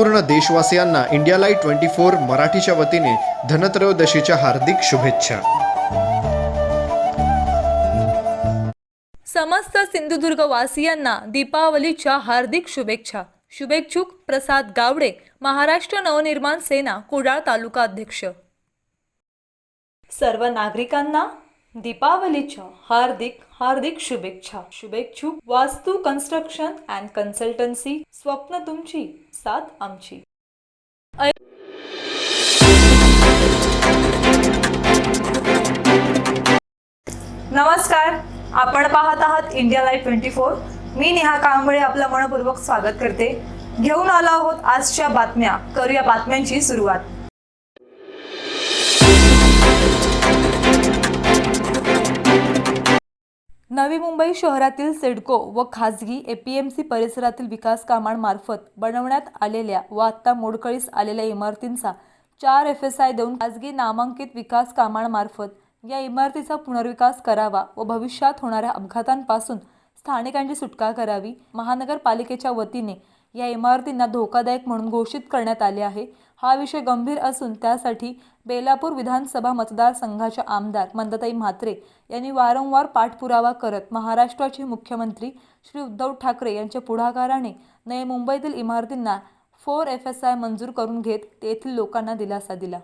संपूर्ण देशवासियांना India light twenty four मराठीच्या वतीने धनत्रयोदशीच्या हार्दिक शुभेच्छा. समस्त सिंधुदुर्ग वासियांना दीपावलीच्या हार्दिक शुभेच्छा. शुभेच्छुक प्रसाद गावडे महाराष्ट्र नवनिर्माण सेना कुडाळ तालुका अध्यक्ष. सर्व नागरिकांना दीपावलीच्या हार्दिक हार्दिक शुभेच्छा. शुभेच्छुक वास्तू कन्स्ट्रक्शन अँड कन्सल्टन्सी स्वप्न तुमची साथ आमची. नमस्कार. आपण पाहत आहात इंडिया लाईव्ह ट्वेंटी फोर मी नेहा कांबळे आपलं मनपूर्वक स्वागत करते. घेऊन आलो आहोत आजच्या बातम्या. करूया बातम्यांची सुरुवात. नवी मुंबई शहरातील सिडको व खाजगी ए पी एम सी परिसरातील विकास कामांमार्फत बनवण्यात आलेल्या व आत्ता मोडकळीस आलेल्या इमारतींचा चार एफ एस आय देऊन खाजगी नामांकित विकास कामांमार्फत या इमारतीचा पुनर्विकास करावा व भविष्यात होणाऱ्या अपघातांपासून स्थानिकांची सुटका करावी महानगरपालिकेच्या वतीने या इमारतींना धोकादायक म्हणून घोषित करण्यात आले आहे. हा विषय गंभीर असून त्यासाठी बेलापूर विधानसभा मतदारसंघाच्या आमदार मंदताई म्हात्रे यांनी वारंवार पाठपुरावा करत महाराष्ट्राचे मुख्यमंत्री श्री उद्धव ठाकरे यांच्या पुढाकाराने नये मुंबईतील इमारतींना फोर एफ एस आय मंजूर करून घेत तेथील लोकांना दिलासा दिला.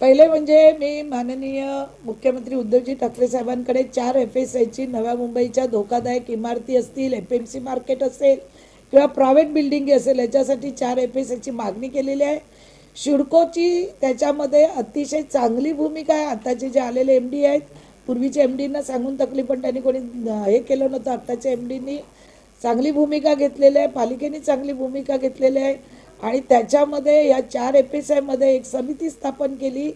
पहिले म्हणजे मी माननीय मुख्यमंत्री उद्धवजी ठाकरे साहेबांकडे चार एफ एस आयची नव्या मुंबईच्या धोकादायक इमारती असतील एफ एम सी मार्केट असेल किंवा प्रायव्हेट बिल्डिंगी असेल याच्यासाठी चार एफ एस आयची मागणी केलेली आहे. शिडकोची त्याच्यामध्ये अतिशय चांगली भूमिका आहे. आत्ताचे जे आलेले एम डी आहेत पूर्वीच्या एम डींना सांगून तकली पण त्यांनी कोणी हे केलं नव्हतं. आत्ताच्या एम डीनी चांगली भूमिका घेतलेली आहे पालिकेने चांगली भूमिका घेतलेली आहे. आणि त्याच्यामध्ये या चार एफ एस आयमध्ये एक समिती स्थापन केली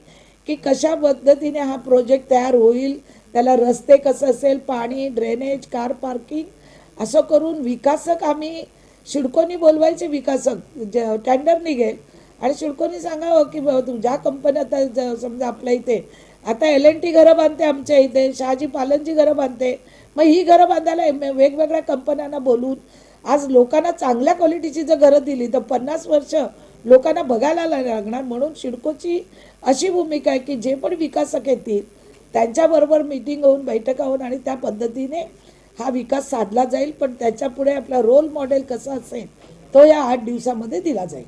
की कशा पद्धतीने हा प्रोजेक्ट तयार होईल त्याला रस्ते कसं असेल पाणी ड्रेनेज कार पार्किंग असं करून विकासक आम्ही शिडकोनी बोलवायचे विकासक ज टेंडर निघेल. आणि शिडकोनी सांगावं की बाबा ज्या कंपन्या आता ज- समजा आपल्या इथे आता एल एन टी घरं बांधते आमच्या इथे शहाजी पालनची घरं बांधते मग ही घरं बांधायला वेगवेगळ्या कंपन्यांना बोलून आज लोकांना चांगल्या क्वालिटीची जर घरं दिली तर पन्नास वर्ष लोकांना बघायला लागणार. म्हणून शिडकोची अशी भूमिका आहे की जे पण विकासक येतील त्यांच्याबरोबर मीटिंग होऊन बैठका होऊन आणि त्या पद्धतीने हा विकास साधला जाईल. पण त्याच्यापुढे आपला रोल मॉडेल कसा असेल तो या आठ दिवसामध्ये दिला जाईल.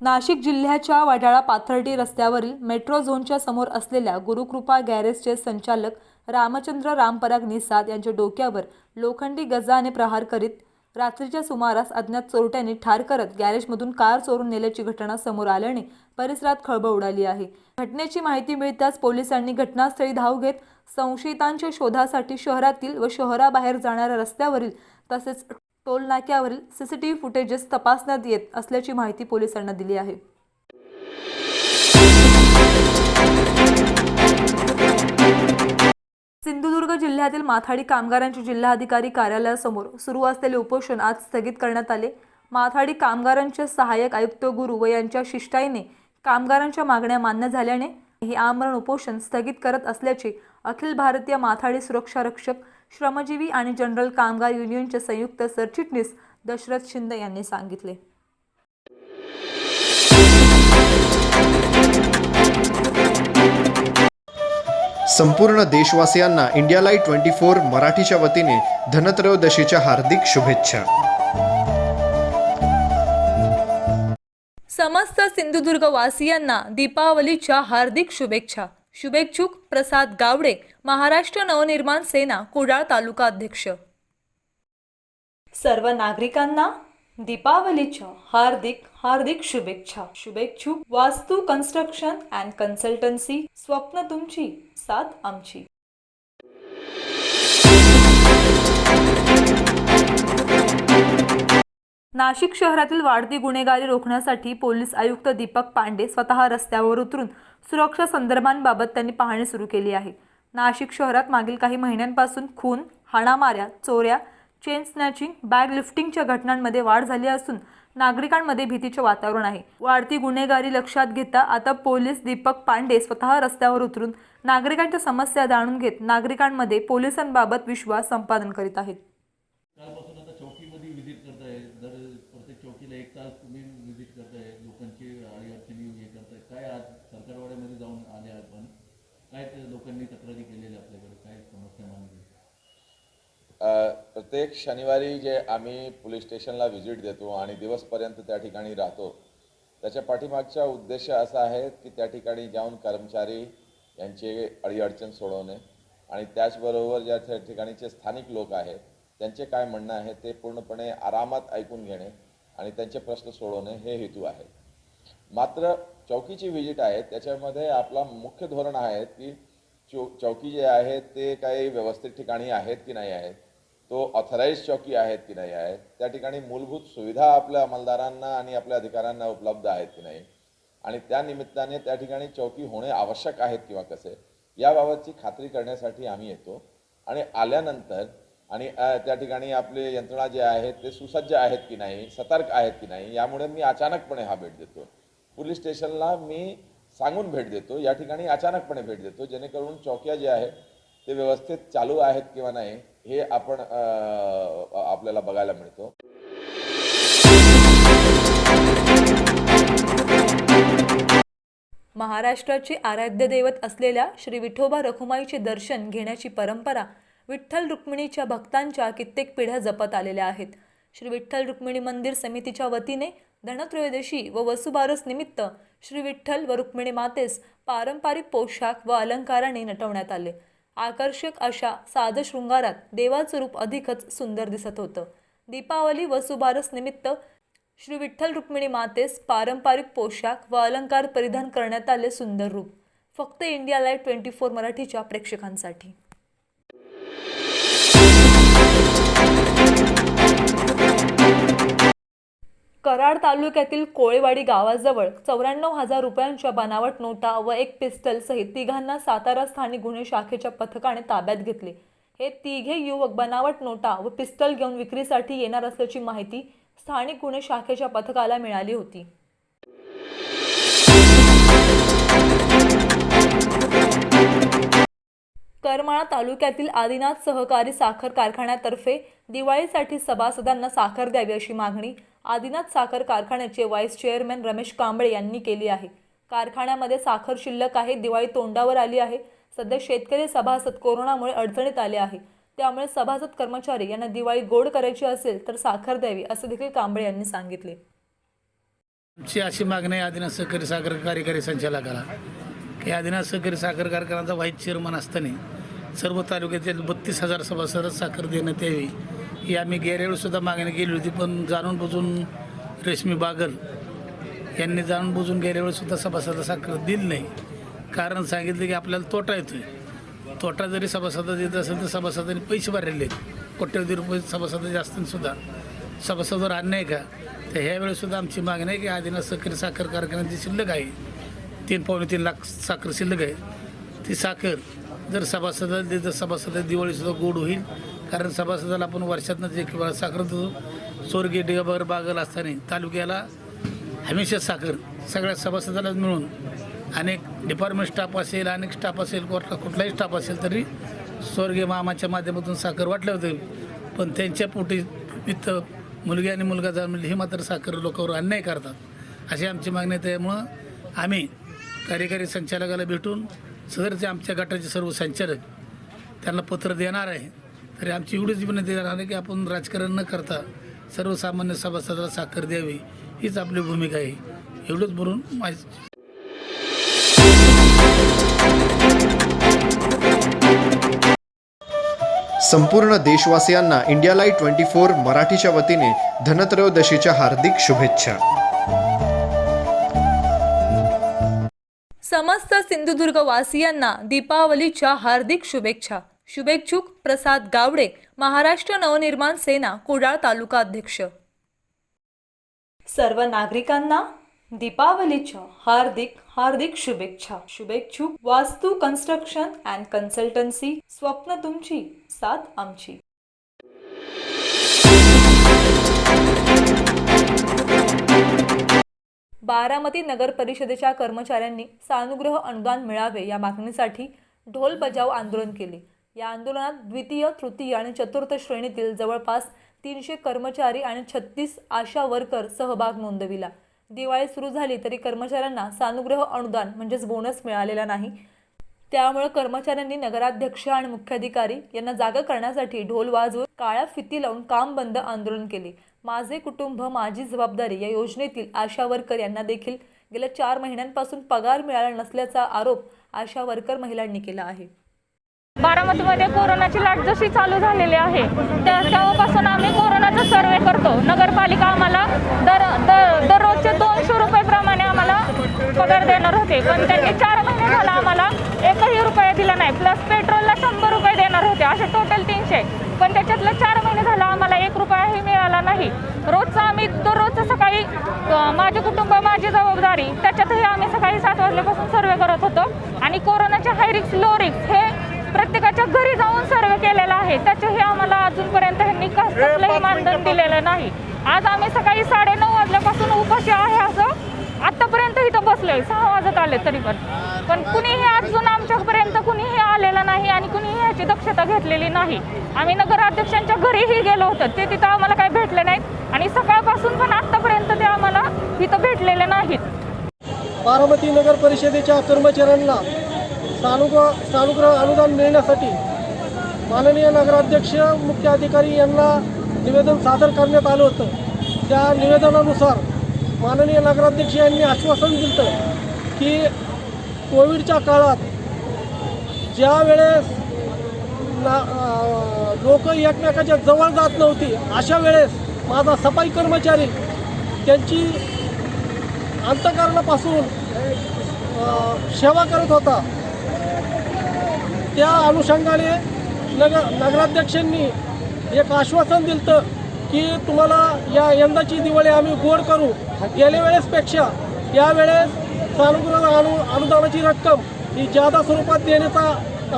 नाशिक जिल्ह्याच्या वडाळा पाथर्डी रस्त्यावरील मेट्रो झोनच्या समोर असलेल्या गुरुकृपा गॅरेजचे संचालक रामचंद्र रामपराग निसाद यांच्या डोक्यावर लोखंडी गजाने प्रहार करीत रात्रीच्या सुमारास अज्ञात चोरट्यांनी ठार करत गॅरेजमधून कार चोरून नेल्याची घटना समोर आल्याने परिसरात खळबळ उडाली आहे. घटनेची माहिती मिळताच पोलिसांनी घटनास्थळी धाव घेत संशयितांच्या शोधासाठी शहरातील व शहराबाहेर जाणाऱ्या रस्त्यावरील तसेच टोल नाक्यावरील सीसीटीव्ही फुटेजेस तपासण्यात येत असल्याची माहिती पोलिसांना दिली आहे. सिंधुदुर्ग जिल्ह्यातील माथाडी कामगारांच्या जिल्हाधिकारी कार्यालयासमोर सुरू असलेले उपोषण आज स्थगित करण्यात आले. माथाडी कामगारांचे सहाय्यक आयुक्त गुरु व यांच्या शिष्टाईने कामगारांच्या मागण्या मान्य झाल्याने हे आमरण उपोषण स्थगित करत असल्याचे अखिल भारतीय माथाडी सुरक्षा रक्षक श्रमजीवी आणि जनरल कामगार युनियनचे संयुक्त सरचिटणीस दशरथ शिंदे यांनी सांगितले. संपूर्ण देशवासियांना इंडिया लाइट ट्वेंटी फोर मराठीच्या वतीने धनत्रयोदशीच्या हार्दिक शुभेच्छा. समस्त सिंधुदुर्ग वासियांना दीपावलीच्या हार्दिक शुभेच्छा. शुभेच्छुक प्रसाद गावडे महाराष्ट्र नवनिर्माण सेना कुडाळ तालुका अध्यक्ष. सर्व नागरिकांना दीपावलीच्या हार्दिक हार्दिक शुभेच्छा. शुभेच्छुक वास्तू कन्स्ट्रक्शन अँड कन्सल्टन्सी स्वप्न तुमची साथ आमची. नाशिक शहरातील वाढती गुन्हेगारी रोखण्यासाठी पोलीस आयुक्त दीपक पांडे स्वतः रस्त्यावर उतरून सुरक्षा संदर्भांबाबत त्यांनी पाहणी सुरू केली आहे. नाशिक शहरात मागील काही महिन्यांपासून खून हाणामाऱ्या चोऱ्या चेन स्नॅचिंग बॅग लिफ्टिंगच्या घटनांमध्ये वाढ झाली असून नागरिकांमध्ये भीतीचे वातावरण आहे. वाढती गुन्हेगारी लक्षात घेता आता पोलीस दीपक पांडे स्वतः रस्त्यावर उतरून नागरिकांच्या समस्या जाणून घेत नागरिकांमध्ये पोलिसांबाबत विश्वास संपादन करीत आहेत कालपासून आता चौकीमध्ये व्हिजिट करताय दर प्रत्येक चौकीला एक तास तुम्ही व्हिजिट करताय लोकांची अडीअडचणी हे करताय काय आज सरकारवाड्यामध्ये जाऊन आले आपण काय ते लोकांनी तक्रारी केलेल्या आपल्याकडे काय समस्या मांडली अ, प्रत्येक शनिवारी जे आम्ही पोलीस स्टेशनला व्हिजिट देतो आणि दिवसपर्यंत त्या ठिकाणी राहतो त्याच्या पाठीमागचा उद्देश असा आहे की त्या ठिकाणी जाऊन कर्मचारी यांचे अडीअडचण सोडवणे आणि त्याचबरोबर ज्या त्या ठिकाणीचे स्थानिक लोक आहेत त्यांचे काय म्हणणं आहे ते पूर्णपणे आरामात ऐकून घेणे आणि त्यांचे प्रश्न सोडवणे हे हेतू आहे. मात्र चौकीची व्हिजिट आहे त्याच्यामध्ये आपला मुख्य धोरण आहे की चौ चौकी जे आहे ते काही व्यवस्थित ठिकाणी आहेत की नाही आहेत तो ऑथराईज चौकी आहेत की नाही आहेत त्या ठिकाणी मूलभूत सुविधा आपल्या अंमलदारांना आणि आपल्या अधिकाऱ्यांना उपलब्ध आहेत की नाही आणि त्या निमित्ताने त्या ठिकाणी चौकी होणे आवश्यक आहेत किंवा कसे याबाबतची खात्री करण्यासाठी आम्ही येतो. आणि आल्यानंतर आणि त्या ठिकाणी आपले यंत्रणा जे आहेत ते सुसज्ज आहेत की नाही सतर्क आहेत की नाही यामुळे मी अचानकपणे हा भेट देतो. पोलीस स्टेशनला मी सांगून भेट देतो या ठिकाणी अचानकपणे भेट देतो जेणेकरून चौक्या जे आहेत ते व्यवस्थित चालू आहेत किंवा नाही हे आपण आपल्याला बघायला मिळतो. महाराष्ट्राचे आराध्य दैवत असलेल्या श्री विठोबा रखुमाईचे दर्शन घेण्याची परंपरा विठ्ठल रुक्मिणीच्या भक्तांच्या कित्येक पिढ्या जपत आलेल्या आहेत. श्री विठ्ठल रुक्मिणी मंदिर समितीच्या वतीने धनत्रयोदशी व वसुबारस निमित्त श्री विठ्ठल व रुक्मिणी मातेस पारंपरिक पोशाख व अलंकाराने नटवण्यात आले. आकर्षक अशा साध शृंगारात देवाचं रूप अधिकच सुंदर दिसत होतं. दीपावली वसुबारस निमित्त श्री विठ्ठल रुक्मिणी मातेस पारंपरिक पोशाख व अलंकार परिधान करण्यात आले सुंदर रूप. फक्त इंडिया लाईव्ह ट्वेंटी फोर मराठीच्या प्रेक्षकांसाठी. कराड तालुक्यातील कोळेवाडी गावाजवळ चौऱ्याण्णव हजार रुपयांच्या बनावट नोटा व एक पिस्टल सहित तिघांना सातारा स्थानिक गुन्हे शाखेच्या पथकाने ताब्यात घेतले. हे तिघे युवक बनावट नोटा व पिस्टल घेऊन विक्रीसाठी येणार असल्याची माहिती स्थानिक गुन्हे शाखेच्या पथकाला मिळाली होती. करमाळा तालुक्यातील आदिनाथ सहकारी साखर कारखान्यातर्फे दिवाळीसाठी सभासदांना साखर द्यावी अशी मागणी आदिनाथ साखर कारखान्याचे व्हाईस चेअरमॅन रमेश कांबळे यांनी केली आहे. कारखान्यामध्ये साखर शिल्लक आहे दिवाळी तोंडावर आली आहे. सध्या शेतकरी सभासद कोरोनामुळे अडचणीत आले आहे. त्यामुळे सभासद कर्मचारी यांना दिवाळी गोड करायची असेल तर साखर द्यावी असं देखील कांबळे यांनी सांगितले. आमची अशी मागणी आहे आदिनाथ सहकारी साखर कार्यकारी संचालकाला की आदिनाथ सहकारी साखर कारखान्याचा व्हाईस चेअरमन असताना सर्व तालुक्यातील बत्तीस हजार सभासदात साखर देण्यात यावी. ही आम्ही गेल्यावेळीसुद्धा मागणी केली होती पण जाणून बुजून रेशमी बागल यांनी जाणून बुजून गेल्यावेळीसुद्धा सभासदा साखर दिली नाही. कारण सांगितलं की आपल्याला तोटा येतो आहे तोटा जरी सभासदा देत असेल तर सभासदांनी पैसे भरलेले आहेत. कोट्यवधी रुपये सभासदाचे असतील सुद्धा. सभासदावर अन्याय का? तर ह्यावेळेसुद्धा आमची मागणी आहे की आदिनाथ सहकारी साखर कारखान्याची शिल्लक आहे. तीन पावणे तीन लाख साखर शिल्लक आहे. ती साखर जर सभासदाला देत सभासद सभासदा दिवाळीसुद्धा गोड होईल. कारण सभासदाला आपण वर्षातनं जे किंवा साखर देतो स्वर्गीय बागल असताना तालुक्याला हमेशा साखर सगळ्या सभासदाला मिळून अनेक डिपार्टमेंट स्टाफ असेल अनेक स्टाफ असेल कुठला कुठलाही स्टाफ असेल तरी स्वर्गीय मामाच्या माध्यमातून साखर वाटलं होते पण त्यांच्या पोटी वित्त मुलगी आणि मुलगा जन्मले हे मात्र साखर लोकांवर अन्याय करतात. अशी आमची मागणी आहे. त्यामुळं आम्ही कार्यकारी संचालकाला भेटून सदरचे आमच्या गटाचे सर्व संचालक त्यांना पत्र देणार आहे. तरी आमची एवढीच विनंती राहणार आहे की आपण राजकारण न करता सर्वसामान्य सभासदाला साखर द्यावी हीच आपली भूमिका आहे. एवढंच बोलून माझी संपूर्ण देशवासियांना इंडिया लाईव्ह ट्वेंटी फोर मराठीच्या वतीने धनत्रयोदशीच्या हार्दिक शुभेच्छा. समस्त सिंधुदुर्ग वासियांना दीपावलीच्या हार्दिक शुभेच्छा. शुभेच्छुक प्रसाद गावडे महाराष्ट्र नवनिर्माण सेना कुडाळ तालुका अध्यक्ष. सर्व नागरिकांना दीपावलीच्या हार्दिक हार्दिक शुभेच्छा. शुभेच्छुक वास्तू कन्स्ट्रक्शन अँड कन्सल्टन्सी स्वप्न तुमची साथ आमची. बारामती नगर परिषदेच्या कर्मचाऱ्यांनी सानुग्रह अनुदान मिळावे या मागणीसाठी ढोल बजाव आंदोलन केले. या आंदोलनात द्वितीय तृतीय आणि चतुर्थ श्रेणीतील जवळपास तीनशे कर्मचारी आणि छत्तीस आशा वर्कर सहभाग नोंदविला. दिवाळी सुरू झाली तरी कर्मचाऱ्यांना सानुग्रह अनुदान म्हणजेच बोनस मिळालेला नाही. त्यामुळे कर्मचाऱ्यांनी नगराध्यक्ष आणि मुख्याधिकारी यांना जागा करण्यासाठी ढोल वाजवून काळ्या फिती लावून काम बंद आंदोलन केले. माझे कुटुंब माझी जबाबदारी या योजनेतील आशा वर्कर यांना देखील गेल्या चार महिन्यांपासून पगार मिळाला नसल्याचा आरोप आशा वर्कर महिलांनी केला आहे. बारामतीमध्ये कोरोनाची लाट जशी चालू झालेली आहे त्या तेव्हापासून आम्ही कोरोनाचा सर्वे करतो. नगरपालिका आम्हाला दर दर दररोजचे दोनशे रुपयेप्रमाणे आम्हाला पगार देणार होते. पण त्यांनी चार महिने झाला आम्हाला एकही रुपया दिला नाही. प्लस पेट्रोलला शंभर रुपये देणार होते. असे टोटल तीनशे. पण त्याच्यातलं चार महिने झाला आम्हाला एक रुपयाही मिळाला नाही. रोजचा आम्ही दररोजचं सकाळी माझे कुटुंब माझी जबाबदारी त्याच्यातही आम्ही सकाळी सात वाजल्यापासून सर्वे करत होतो. आणि कोरोनाचे हाय रिक्स लो रिक्स हे प्रत्येकाच्या घरी जाऊन सर्वे केलेला आहे. त्याचेही आम्हाला अजूनपर्यंत ह्यांनी कसलंही मानधन दिलेलं नाही. आज आम्ही सकाळी साडेनऊ वाजल्यापासून उपाशी आहे असं. आतापर्यंत इथं बसलोय. सहा वाजत आले तरी पण. पण कुणीही अजून आमच्यापर्यंत कुणीही आलेलं नाही आणि कुणीही ह्याची दक्षता घेतलेली नाही. आम्ही नगराध्यक्षांच्या घरीही गेलो होतो. ते तिथं आम्हाला काही भेटले नाहीत. आणि सकाळपासून पण आतापर्यंत ते आम्हाला इथं भेटलेले नाहीत. बारामती नगर परिषदेच्या कर्मचाऱ्यांना सानुग्रह सानुग्रह अनुदान मिळण्यासाठी माननीय नगराध्यक्ष मुख्य अधिकारी यांना निवेदन सादर करण्यात आलं होतं. त्या निवेदनानुसार माननीय नगराध्यक्ष यांनी आश्वासन दिलं की कोविडच्या काळात ज्या वेळेस ना लोक एकमेकाच्या जवळ जात नव्हती अशा वेळेस माझा सफाई कर्मचारी त्यांची अंतकरणापासून सेवा करत होता. त्या अनुषंगाने नगर नगराध्यक्षांनी एक आश्वासन दिलं की तुम्हाला या यंदाची दिवाळी आम्ही गोड करू. गेल्या वेळेसपेक्षा यावेळेस सानुग्रह अनु अनुदानाची रक्कम ही जादा स्वरूपात देण्याचा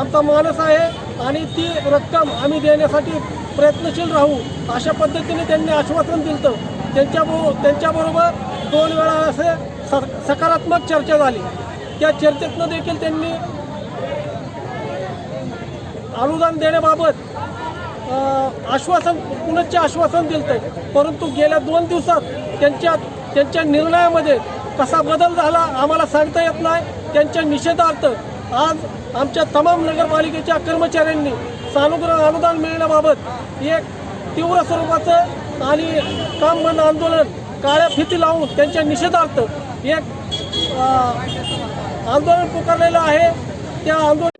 आमचा मानस आहे आणि ती रक्कम आम्ही देण्यासाठी प्रयत्नशील राहू अशा पद्धतीने त्यांनी आश्वासन दिलं त्यांच्याबरो त्यांच्याबरोबर दोन वेळा असे स सकारात्मक चर्चा झाली. त्या चर्चेतनं देखील त्यांनी अनुदान देण्याबाबत आश्वासन पुनश्च आश्वासन दिलं परंतु गेल्या दोन दिवसात त्यांच्या त्यांच्या निर्णयामध्ये कसा बदल झाला आम्हाला सांगता येत नाही. त्यांच्या निषेधार्थ आज आमच्या तमाम नगरपालिकेच्या कर्मचाऱ्यांनी सानुग्रह अनुदान मिळण्याबाबत एक तीव्र स्वरूपाचं आणि काम बंद आंदोलन काळ्या फिती लावून त्यांच्या निषेधार्थ एक आंदोलन पुकारलेलं आहे. त्या आंदोलन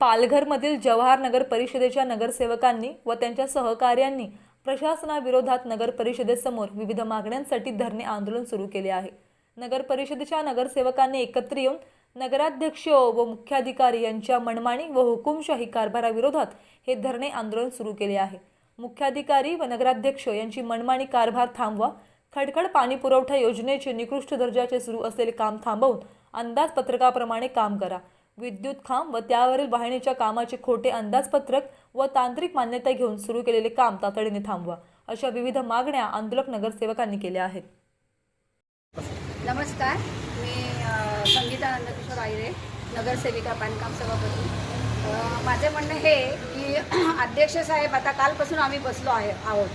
पालघरमधील जवाहर नगर परिषदेच्या नगरसेवकांनी व त्यांच्या सहकार्यांनी प्रशासनाविरोधात नगर परिषदेसमोर विविध मागण्यांसाठी धरणे आंदोलन सुरू केले आहे. नगर परिषदेच्या नगरसेवकांनी एकत्र येऊन नगराध्यक्ष व मुख्याधिकारी यांच्या मनमानी व हुकुमशाही कारभाराविरोधात हे धरणे आंदोलन सुरू केले आहे. मुख्याधिकारी व नगराध्यक्ष यांची मनमानी कारभार थांबवा खडखड पाणी पुरवठा योजनेचे निकृष्ट दर्जाचे सुरू असलेले काम थांबवून अंदाजपत्रकाप्रमाणे काम करा. विद्युत खांब व त्यावरील वाहिनीच्या कामाचे खोटे अंदाजपत्रक व तांत्रिक मान्यता घेऊन सुरू केलेले काम तातडीने थांबवा अशा विविध मागण्या आंदोलक नगरसेवकांनी केल्या आहेत. नमस्कार मी संगीता नंदकिशोर आयरे नगरसेविका बांधकाम सभापती. माझे म्हणणं हे की अध्यक्ष साहेब आता कालपासून आम्ही बसलो आहे आहोत.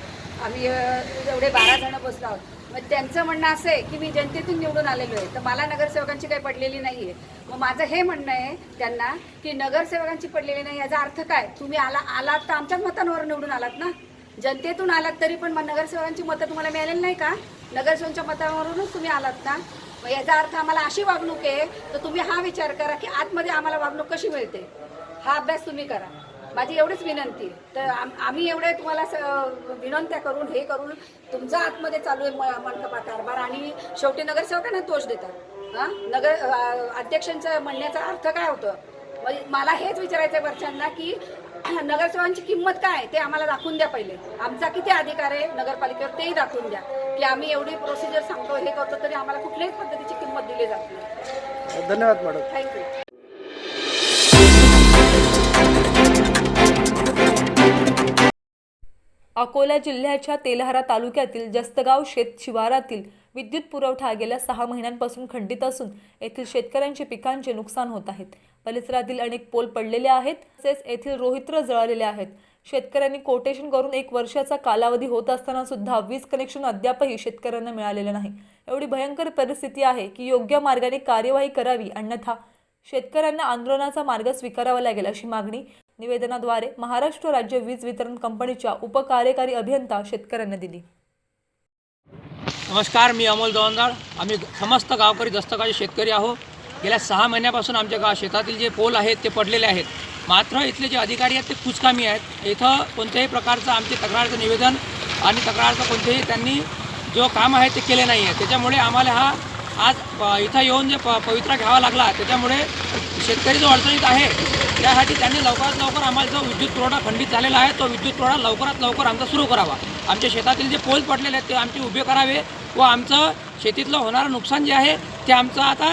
आम्ही एवढे बारा जणं बसलो आहोत. मग त्यांचं म्हणणं असं आहे की मी जनतेतून निवडून आलेलो आहे तर मला नगरसेवकांची काही पडलेली नाही आहे मग माझं हे म्हणणं आहे त्यांना की नगरसेवकांची पडलेली नाही याचा अर्थ काय? तुम्ही आला आलात तर आमच्याच मतांवर निवडून आलात ना? जनतेतून आलात तरी पण मग नगरसेवकांची मतं तुम्हाला मिळालेली नाही का? नगरसेवकांच्या मतावरूनच तुम्ही आलात ना? मग याचा अर्थ आम्हाला अशी वागणूक आहे तर तुम्ही हा विचार करा की आतमध्ये आम्हाला वागणूक कशी मिळते? हा अभ्यास तुम्ही करा. माझी एवढीच विनंती. तर आम- आम्ही एवढे तुम्हाला विनंत्या करून हे करून तुमचा आतमध्ये चालू आहे म- मंडपा कारभार आणि शेवटी नगरसेवकांना दोष देतात. हां? नगर अध्यक्षांचं म्हणण्याचा अर्थ काय होतं? म्हणजे मला हेच विचारायचं आहे वरच्यांना की नगरसेवकांची किंमत काय आहे ते आम्हाला दाखवून द्या पहिले. आमचा किती अधिकार आहे नगरपालिकेवर तेही दाखवून द्या. की आम्ही एवढी प्रोसिजर सांगतो हे करतो तरी आम्हाला कुठल्याच पद्धतीची किंमत दिली जात नाही. धन्यवाद मॅडम थँक्यू अकोला जिल्ह्याच्या तेल्हारा तालुक्यातील जस्तगाव शेत शिवारातील विद्युत पुरवठा गेल्या सहा महिन्यांपासून खंडित असून येथील शेतकऱ्यांचे पिकांचे नुकसान होत आहेत परिसरातील अनेक पोल पडलेले आहेत तसेच येथील रोहित्र जळालेले आहेत. शेतकऱ्यांनी कोटेशन करून एक वर्षाचा कालावधी होत असताना सुद्धा वीज कनेक्शन अद्यापही शेतकऱ्यांना मिळालेलं नाही. एवढी भयंकर परिस्थिती आहे की योग्य मार्गाने कार्यवाही करावी अन्यथा शेतकऱ्यांना आंदोलनाचा मार्ग स्वीकारावा लागेल अशी मागणी निवेदनाद्वारे महाराष्ट्र राज्य वीज वितरण कंपनीच्या उपकार्यकारी अभियंता शेतकऱ्यांना दिली. नमस्कार मी अमोल दवंदाळ आम्ही समस्त गावकरी दस्तकाचे शेतकरी आहोत. गेल्या सहा महिन्यापासून आमच्या गाव शेतातील जे पोल आहेत ते पडलेले आहेत. मात्र इथले जे अधिकारी आहेत ते कुचकामी आहेत. इथं कोणत्याही प्रकारचं आमचे तक्रारचं निवेदन आणि तक्रारचं कोणतेही त्यांनी जो काम आहे ते केले नाही आहे त्याच्यामुळे आम्हाला हा आज प- इथं येऊन जे प पवित्रा घ्यावा लागला त्याच्यामुळे शेतकरी जो अडचणीत आहे त्यासाठी त्यांनी लवकरात लवकर आम्हाला जो विद्युत पुरवठा खंडित झालेला आहे तो विद्युत पुरवठा लवकरात लवकर आमचा सुरू करावा. आमच्या शेतातील जे पोल पडलेले आहेत ते आमचे उभे करावे व आमचं शेतीतलं होणारं नुकसान जे आहे ते आमचं आता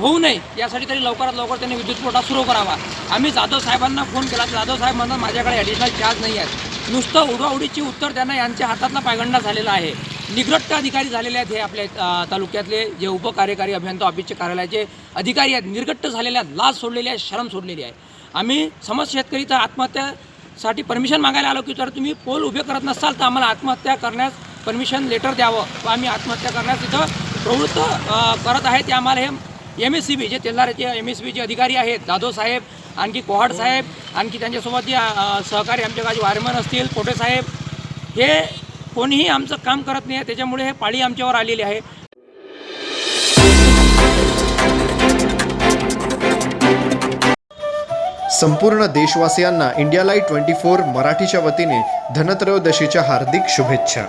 होऊ नये यासाठी तरी लवकरात लवकर त्यांनी विद्युत पुरवठा सुरू करावा. आम्ही जाधव साहेबांना फोन केला जाधव साहेब म्हणतात माझ्याकडे ॲडिशनल चार्ज नाही आहेत. नुसतं उडवाउडीची उत्तर त्यांना यांच्या हातातला पायगंडा झालेला आहे. निगृष्ट अधिकारी झालेले आहेत हे आपल्या तालुक्यातले जे उपकार्यकारी अभियंता ऑफिसचे कार्यालयाचे अधिकारी आहेत. निर्गट्ट झालेले आहेत लाज सोडलेली आहे शरम सोडलेली आहे. आम्ही समस्त शेतकरी तर आत्महत्यासाठी परमिशन मागायला आलो की जर तुम्ही पोल उभे करत नसाल तर आम्हाला आत्महत्या करण्यास परमिशन लेटर द्यावं व आम्ही आत्महत्या करण्यास इथं प्रवृत्त करत आहे. ते आम्हाला हे M S C B J तेलाऱ्याचे M S बीचे अधिकारी आहेत जाधव साहेब आणखी कोहाड साहेब आणखी त्यांच्यासोबत जे सहकारी आमच्या गावी वारमन असतील कोटे साहेब हे कोणीही आमचं काम करत नाही आहे त्याच्यामुळे हे पाळी आमच्यावर आलेली आहे. संपूर्ण देशवासियांना इंडिया लाइट ट्वेंटी फोर मराठीच्या वतीने धनत्रयोदशीच्या हार्दिक शुभेच्छा.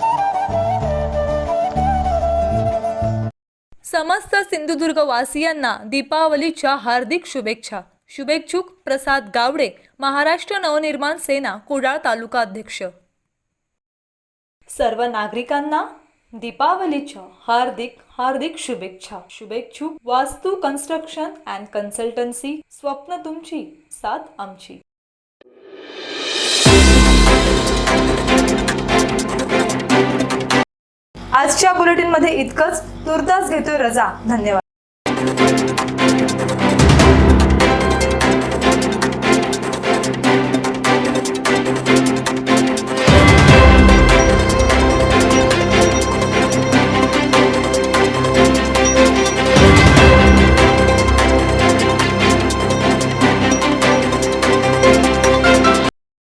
समस्त सिंधुदुर्ग वासियांना दीपावलीच्या हार्दिक शुभेच्छा. शुभेच्छुक प्रसाद गावडे महाराष्ट्र नवनिर्माण सेना कुडाळ तालुका अध्यक्ष. सर्व नागरिकांना दीपावलीच्या हार्दिक हार्दिक शुभेच्छा. शुभेच्छुक वास्तू कन्स्ट्रक्शन अँड कन्सल्टन्सी स्वप्न तुमची साथ आमची. आजच्या बुलेटिनमध्ये इतकंच. तुर्तास घेतोय रजा. धन्यवाद.